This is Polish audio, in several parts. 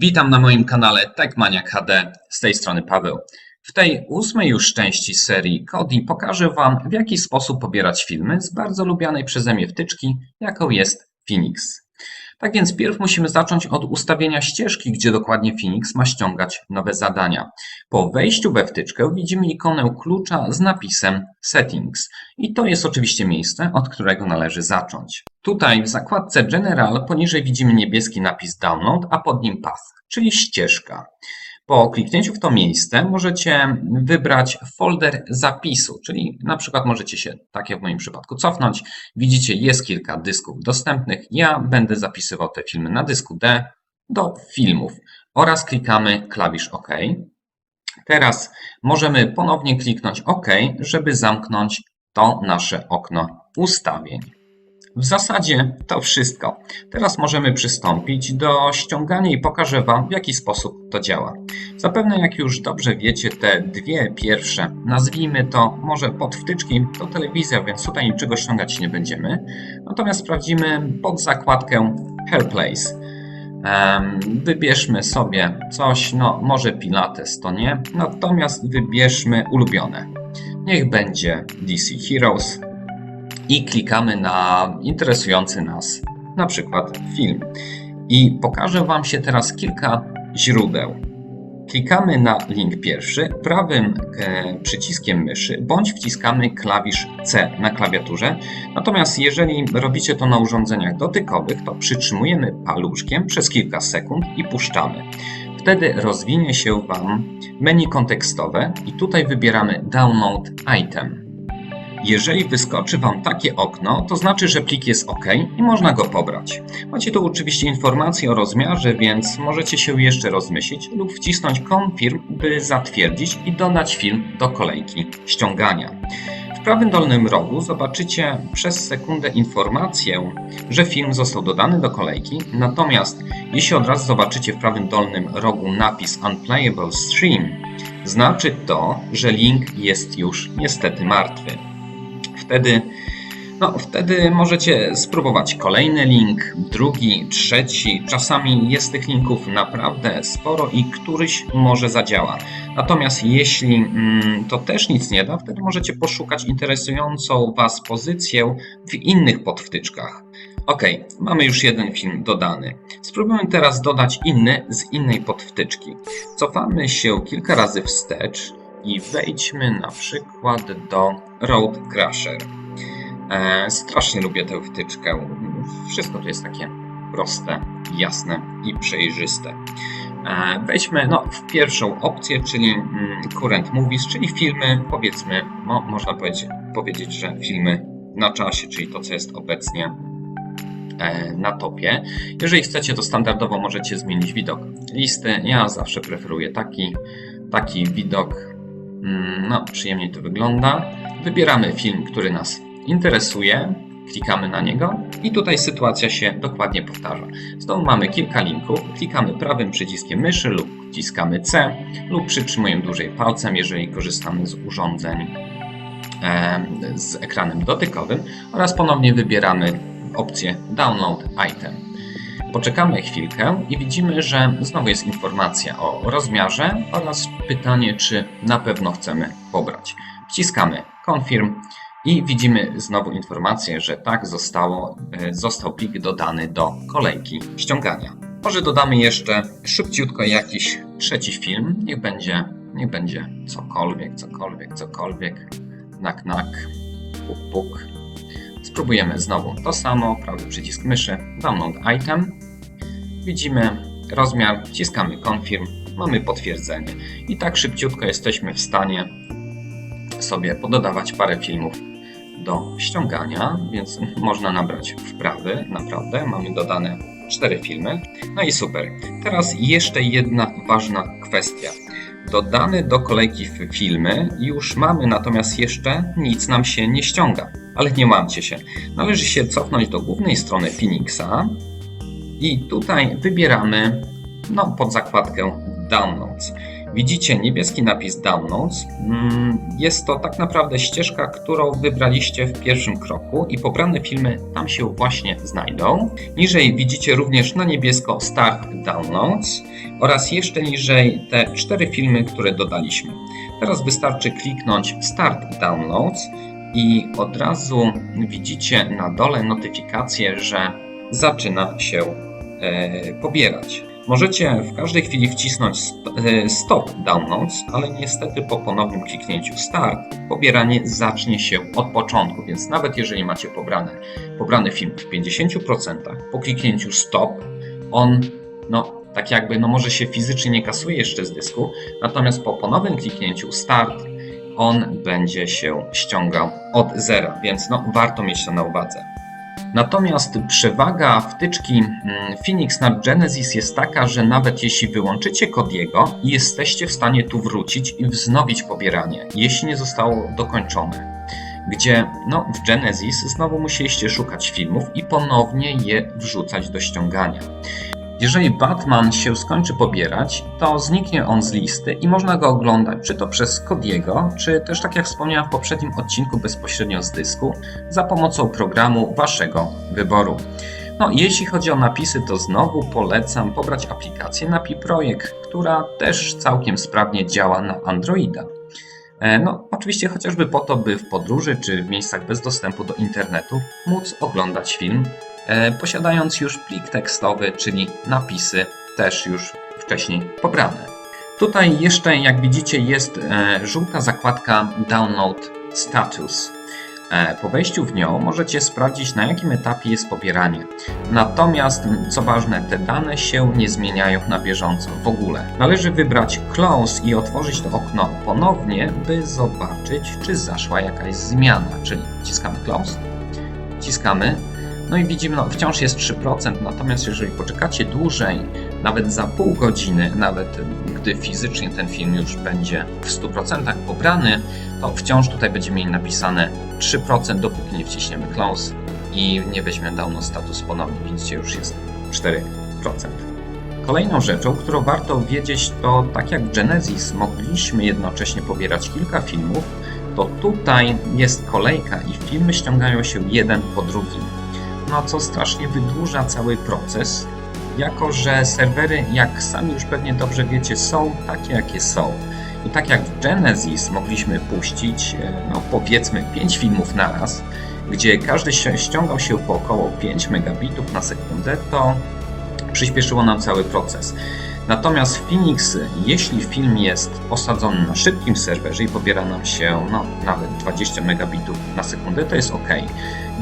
Witam na moim kanale TechManiac HD, z tej strony Paweł. W tej ósmej już części serii Kodi pokażę Wam, w jaki sposób pobierać filmy z bardzo lubianej przeze mnie wtyczki, jaką jest Phoenix. Tak więc pierw musimy zacząć od ustawienia ścieżki, gdzie dokładnie Phoenix ma ściągać nowe zadania. Po wejściu we wtyczkę widzimy ikonę klucza z napisem Settings i to jest oczywiście miejsce, od którego należy zacząć. Tutaj w zakładce General poniżej widzimy niebieski napis Download, a pod nim Path, czyli ścieżka. Po kliknięciu w to miejsce możecie wybrać folder zapisu, czyli na przykład możecie się, tak jak w moim przypadku, cofnąć. Widzicie, jest kilka dysków dostępnych. Ja będę zapisywał te filmy na dysku D do filmów oraz klikamy klawisz OK. Teraz możemy ponownie kliknąć OK, żeby zamknąć to nasze okno ustawień. W zasadzie to wszystko. Teraz możemy przystąpić do ściągania i pokażę Wam, w jaki sposób to działa. Zapewne, jak już dobrze wiecie, te dwie pierwsze, nazwijmy to może pod wtyczki, to telewizja, więc tutaj niczego ściągać nie będziemy. Natomiast sprawdzimy pod zakładkę Helplace. Um, wybierzmy sobie coś, no może Pilates to nie, natomiast wybierzmy ulubione. Niech będzie DC Heroes, i klikamy na interesujący nas na przykład film. I pokażę Wam się teraz kilka źródeł. Klikamy na link pierwszy prawym e, przyciskiem myszy bądź wciskamy klawisz C na klawiaturze. Natomiast jeżeli robicie to na urządzeniach dotykowych, to przytrzymujemy paluszkiem przez kilka sekund i puszczamy. Wtedy rozwinie się Wam menu kontekstowe i tutaj wybieramy Download Item. Jeżeli wyskoczy Wam takie okno, to znaczy, że plik jest OK i można go pobrać. Macie tu oczywiście informacje o rozmiarze, więc możecie się jeszcze rozmyślić lub wcisnąć Confirm, by zatwierdzić i dodać film do kolejki ściągania. W prawym dolnym rogu zobaczycie przez sekundę informację, że film został dodany do kolejki, natomiast jeśli od razu zobaczycie w prawym dolnym rogu napis Unplayable Stream, znaczy to, że link jest już niestety martwy wtedy, no, wtedy możecie spróbować kolejny link, drugi, trzeci. Czasami jest tych linków naprawdę sporo i któryś może zadziała. Natomiast jeśli mm, to też nic nie da, wtedy możecie poszukać interesującą Was pozycję w innych podwtyczkach. Ok, mamy już jeden film dodany. Spróbujmy teraz dodać inny z innej podwtyczki. Cofamy się kilka razy wstecz i wejdźmy na przykład do Road Crusher. E, strasznie lubię tę wtyczkę. Wszystko tu jest takie proste, jasne i przejrzyste. E, wejdźmy no, w pierwszą opcję, czyli mm, Current Movies, czyli filmy, powiedzmy, no, można powiedzieć, powiedzieć, że filmy na czasie, czyli to, co jest obecnie e, na topie. Jeżeli chcecie, to standardowo możecie zmienić widok listy. Ja zawsze preferuję taki, taki widok no, przyjemniej to wygląda. Wybieramy film, który nas interesuje, klikamy na niego i tutaj sytuacja się dokładnie powtarza. Znowu mamy kilka linków, klikamy prawym przyciskiem myszy lub wciskamy C lub przytrzymujemy dłużej palcem, jeżeli korzystamy z urządzeń e, z ekranem dotykowym oraz ponownie wybieramy opcję Download Item. Poczekamy chwilkę i widzimy, że znowu jest informacja o rozmiarze oraz pytanie, czy na pewno chcemy pobrać. Wciskamy Confirm i widzimy znowu informację, że tak zostało, e, został plik dodany do kolejki ściągania. Może dodamy jeszcze szybciutko jakiś trzeci film. Niech będzie, niech będzie cokolwiek, cokolwiek, cokolwiek. Nak, nak, puk, puk. Spróbujemy znowu to samo, prawy przycisk myszy, download item. Widzimy rozmiar, wciskamy confirm, mamy potwierdzenie. I tak szybciutko jesteśmy w stanie sobie pododawać parę filmów do ściągania, więc można nabrać wprawy, naprawdę. Mamy dodane cztery filmy. No i super. Teraz jeszcze jedna ważna kwestia. Dodane do kolejki filmy już mamy, natomiast jeszcze nic nam się nie ściąga. Ale nie łamcie się. Należy się cofnąć do głównej strony Phoenixa i tutaj wybieramy no, pod zakładkę Downloads. Widzicie niebieski napis Downloads. Mm, Jest to tak naprawdę ścieżka, którą wybraliście w pierwszym kroku i pobrane filmy tam się właśnie znajdą. Niżej widzicie również na niebiesko Start Downloads oraz jeszcze niżej te cztery filmy, które dodaliśmy. Teraz wystarczy kliknąć Start Downloads i od razu widzicie na dole notyfikację, że zaczyna się pobierać. Możecie w każdej chwili wcisnąć e, Stop Downloads, ale niestety po ponownym kliknięciu Start pobieranie zacznie się od początku, więc nawet jeżeli macie pobrane, pobrany film w 50%, po kliknięciu Stop on no, tak jakby no może się fizycznie nie kasuje jeszcze z dysku, natomiast po ponownym kliknięciu Start on będzie się ściągał od zera, więc no, warto mieć to na uwadze. Natomiast przewaga wtyczki mm, Phoenix na Genesis jest taka, że nawet jeśli wyłączycie Kodiego, jesteście w stanie tu wrócić i wznowić pobieranie, jeśli nie zostało dokończone. Gdzie no, w Genesis znowu musieliście szukać filmów i ponownie je wrzucać do ściągania. Jeżeli Batman się skończy pobierać, to zniknie on z listy i można go oglądać czy to przez Kodiego, czy też tak jak wspomniałem w poprzednim odcinku bezpośrednio z dysku za pomocą programu waszego wyboru. No, jeśli chodzi o napisy, to znowu polecam pobrać aplikację Napi Projekt, która też całkiem sprawnie działa na Androida. E, No, oczywiście chociażby po to, by w podróży czy w miejscach bez dostępu do internetu móc oglądać film, posiadając już plik tekstowy, czyli napisy też już wcześniej pobrane. Tutaj jeszcze, jak widzicie, jest e, żółta zakładka Download Status. E, Po wejściu w nią możecie sprawdzić, na jakim etapie jest pobieranie. Natomiast, co ważne, te dane się nie zmieniają na bieżąco w ogóle. Należy wybrać Close i otworzyć to okno ponownie, by zobaczyć, czy zaszła jakaś zmiana. Czyli wciskamy Close, wciskamy, no i widzimy, no, wciąż jest 3%, natomiast jeżeli poczekacie dłużej, nawet za pół godziny, nawet gdy fizycznie ten film już będzie w 100% pobrany, to wciąż tutaj będzie mieli napisane 3%, dopóki nie wciśniemy close i nie weźmie download status ponownie. Widzicie, już jest 4%. Kolejną rzeczą, którą warto wiedzieć, to tak jak w Genesis mogliśmy jednocześnie pobierać kilka filmów, to tutaj jest kolejka i filmy ściągają się jeden po drugim. No co strasznie wydłuża cały proces, jako że serwery, jak sami już pewnie dobrze wiecie, są takie jakie są. I tak jak w Genesis mogliśmy puścić, e, no powiedzmy 5 filmów naraz, gdzie każdy ściągał się po około 5 megabitów na sekundę, to przyspieszyło nam cały proces. Natomiast Phoenix, jeśli film jest osadzony na szybkim serwerze i pobiera nam się no, nawet 20 megabitów na sekundę, to jest ok.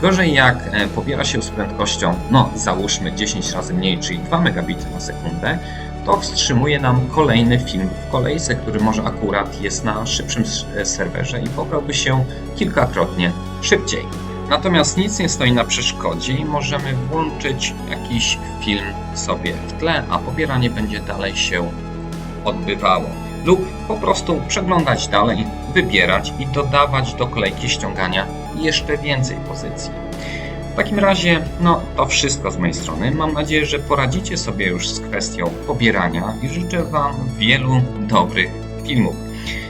Gorzej jak e, pobiera się z prędkością, no załóżmy 10 razy mniej, czyli 2 megabity na sekundę, to wstrzymuje nam kolejny film w kolejce, który może akurat jest na szybszym e, serwerze i pobrałby się kilkakrotnie szybciej. Natomiast nic nie stoi na przeszkodzie i możemy włączyć jakiś film sobie w tle, a pobieranie będzie dalej się odbywało. Lub po prostu przeglądać dalej, wybierać i dodawać do kolejki ściągania jeszcze więcej pozycji. W takim razie, no to wszystko z mojej strony. Mam nadzieję, że poradzicie sobie już z kwestią pobierania i życzę Wam wielu dobrych filmów.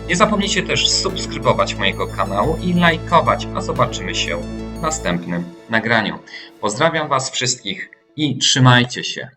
Nie zapomnijcie też subskrybować mojego kanału i lajkować, a zobaczymy się następnym nagraniu. Pozdrawiam Was wszystkich i trzymajcie się.